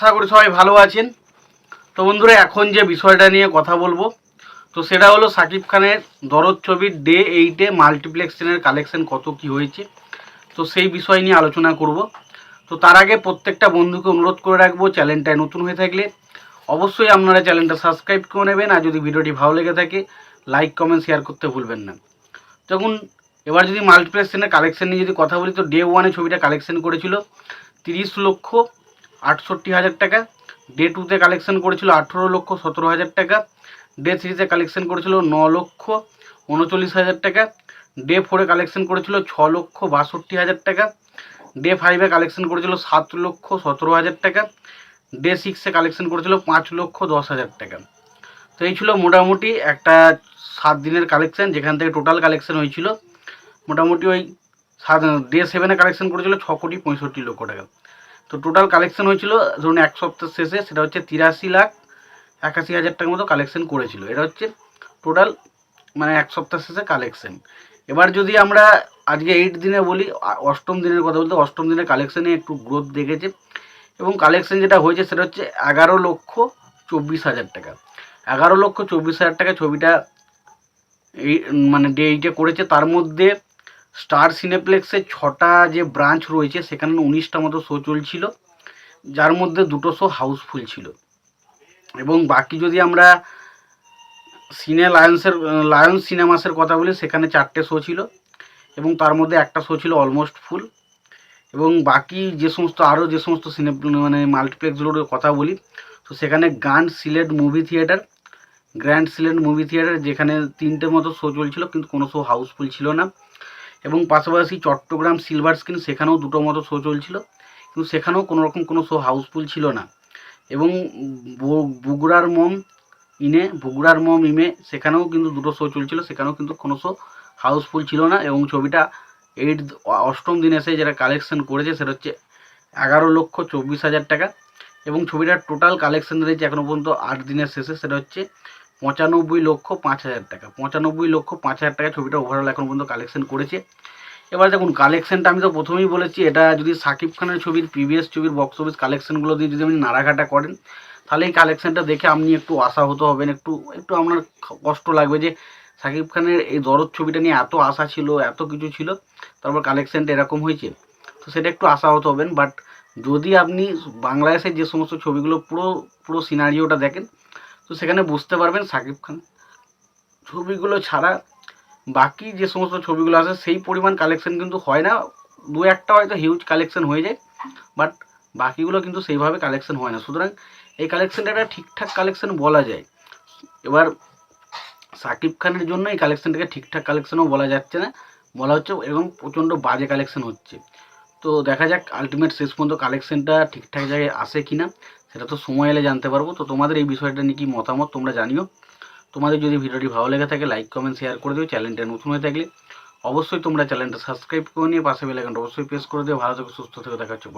আশা করি সবাই ভালো আছেন। তো বন্ধুরা, এখন যে বিষয়টা নিয়ে কথা বলব, তো সেটা হলো সাকিব খানের দরদ ছবির ডে এইটে মাল্টিপ্লেক্সের কালেকশন কত কি হয়েছে, তো সেই বিষয় নিয়ে আলোচনা করব। তো তার আগে প্রত্যেকটা বন্ধুকে অনুরোধ করে রাখব, চ্যানেলটায় নতুন হয়ে থাকলে অবশ্যই আপনারা চ্যানেলটা সাবস্ক্রাইব করে নেবেন, আর যদি ভিডিওটি ভালো লেগে থাকে লাইক কমেন্ট শেয়ার করতে ভুলবেন না। যখন এবার যদি মাল্টিপ্লেক্সের কালেকশন নিয়ে যদি কথা বলি, তো ডে ওয়ানে ছবিটা কালেকশন করেছিল তিরিশ লক্ষ আটষট্টি হাজার টাকা। ডে টুতে কালেকশন করেছিল আঠেরো লক্ষ, সতেরো হাজার টাকা। ডে থ্রিতে কালেকশন করেছিল ন লক্ষ, উনচল্লিশ হাজার টাকা। ডে ফোরে কালেকশন করেছিল ছ লক্ষ, বাষট্টি হাজার টাকা। ডে ফাইভে কালেকশন করেছিল সাত লক্ষ, সতেরো হাজার টাকা। ডে সিক্সে কালেকশন করেছিল পাঁচ লক্ষ, দশ হাজার টাকা। তো এই ছিল মোটামুটি একটা সাত দিনের কালেকশন যেখান থেকে টোটাল কালেকশন হয়েছিল। মোটামুটি ওই সাত ডে সেভেনে কালেকশন করেছিল ছ কোটি পঁয়ষট্টি লক্ষ টাকা। তো টোটাল কালেকশন হয়েছিল, ধরুন এক সপ্তাহ শেষে সেটা হচ্ছে তিরাশি লাখ একাশি হাজার টাকার মতো কালেকশন করেছিল। এটা হচ্ছে টোটাল মানে এক সপ্তাহ শেষে কালেকশন এবার যদি আমরা আজকে এইট দিনে বলি অষ্টম দিনের কথা বলতে, অষ্টম দিনের কালেকশনে একটু গ্রোথ দেখেছে এবং কালেকশন যেটা হয়েছে সেটা হচ্ছে এগারো লক্ষ চব্বিশ হাজার টাকা। এগারো লক্ষ চব্বিশ হাজার টাকা ছবিটা এই মানে ডে এইটে করেছে তার মধ্যে স্টার সিনেপ্লেক্সের ছটা যে ব্রাঞ্চ রয়েছে, সেখানে উনিশটা মতো শো চলছিল, যার মধ্যে দুটো শো হাউসফুল ছিল। এবং বাকি যদি আমরা সিনে লায়ন্সের লায়ন্স সিনেমাসের কথা বলি, সেখানে চারটে শো ছিল, এবং তার মধ্যে একটা শো ছিল অলমোস্ট ফুল এবং বাকি যে সমস্ত আরও যে সমস্ত সিনে মানে মাল্টিপ্লেক্সগুলোর কথা বলি, তো সেখানে গান Sylhet movie theatre grand Sylhet movie theatre যেখানে তিনটে মতো শো চলছিল, কিন্তু কোনো শো হাউসফুল ছিল না। এবং পাশাপাশি চট্টগ্রাম সিলভার স্ক্রিন সেখানেও দুটো মতো শো চলছিল। কিন্তু সেখানেও কোনো রকম কোনো শো হাউসফুল ছিল না। এবং বগুড়ার মম ইনে, বগুড়ার মম ইমে সেখানেও কিন্তু দুটো শো চলছিল। সেখানেও কিন্তু কোনো শো হাউসফুল ছিল না এবং ছবিটা এইট অষ্টম দিনে এসে যেটা কালেকশন করেছে সেটা হচ্ছে এগারো লক্ষ চব্বিশ হাজার টাকা। এবং ছবিটার টোটাল কালেকশন রয়েছে এখনও পর্যন্ত আট দিনের শেষে, সেটা হচ্ছে পঁচানব্বই লক্ষ পাঁচ হাজার টাকা। পঁচানব্বই লক্ষ পাঁচ হাজার টাকা ছবিটা ওভারঅল এখন পর্যন্ত কালেকশন করেছে। এবার দেখুন কালেকশনটা আমি তো প্রথমেই বলেছি, এটা যদি সাকিব খানের ছবির প্রিভিয়াস ছবির বক্স অফিস কালেকশনগুলো দিয়ে যদি আপনি নাড়াঘাটা করেন, তাহলে এই কালেকশনটা দেখে আপনি একটু আশাহত হবেন, একটু একটু আপনার কষ্ট লাগবে যে সাকিব খানের এই দরদ ছবিটা নিয়ে এত আশা ছিল, এত কিছু ছিল, তারপর কালেকশনটা এরকম হয়েছে। তো সেটা একটু আশাহত হবেন বাট যদি আপনি বাংলাদেশের যে সমস্ত ছবিগুলো পুরো পুরো সিনারিওটা দেখেন তো সেখানে বুঝতে পারবেন সাকিব খান। ছবিগুলো ছাড়া বাকি যে সমস্ত ছবিগুলো আছে, সেই পরিমাণ কালেকশন কিন্তু হয় না। দু একটা হয়তো হিউজ কালেকশন হয়ে যায় বাট বাকিগুলো কিন্তু সেইভাবে কালেকশন হয় না। সুতরাং এই কালেকশনটা একটা ঠিকঠাক কালেকশন বলা যায়। এবার সাকিব খানের জন্য এই কালেকশনটাকে ঠিকঠাক কালেকশনও বলা যাচ্ছে না। বলা হচ্ছে এবং প্রচণ্ড বাজে কালেকশন হচ্ছে। তো দেখা যাক আলটিমেট শেষ পর্যন্ত কালেকশনটা ঠিকঠাক জায়গায় আসে কি না সেটা তো সময় এলে জানতে পারব। তো তোমাদের এই বিষয়টা নিয়ে কি মতামত তোমরা জানিও। তোমাদের যদি ভিডিওটি ভালো লেগে থাকে লাইক কমেন্ট শেয়ার করে দিও। চ্যানেলটা নতুন হয়ে থাকলে অবশ্যই তোমরা চ্যানেলটা সাবস্ক্রাইব করে নিয়ে পাশে বেলাইকনটা অবশ্যই প্রেস করে দিও। ভালো থেকে, সুস্থ থেকে। দেখা হচ্ছে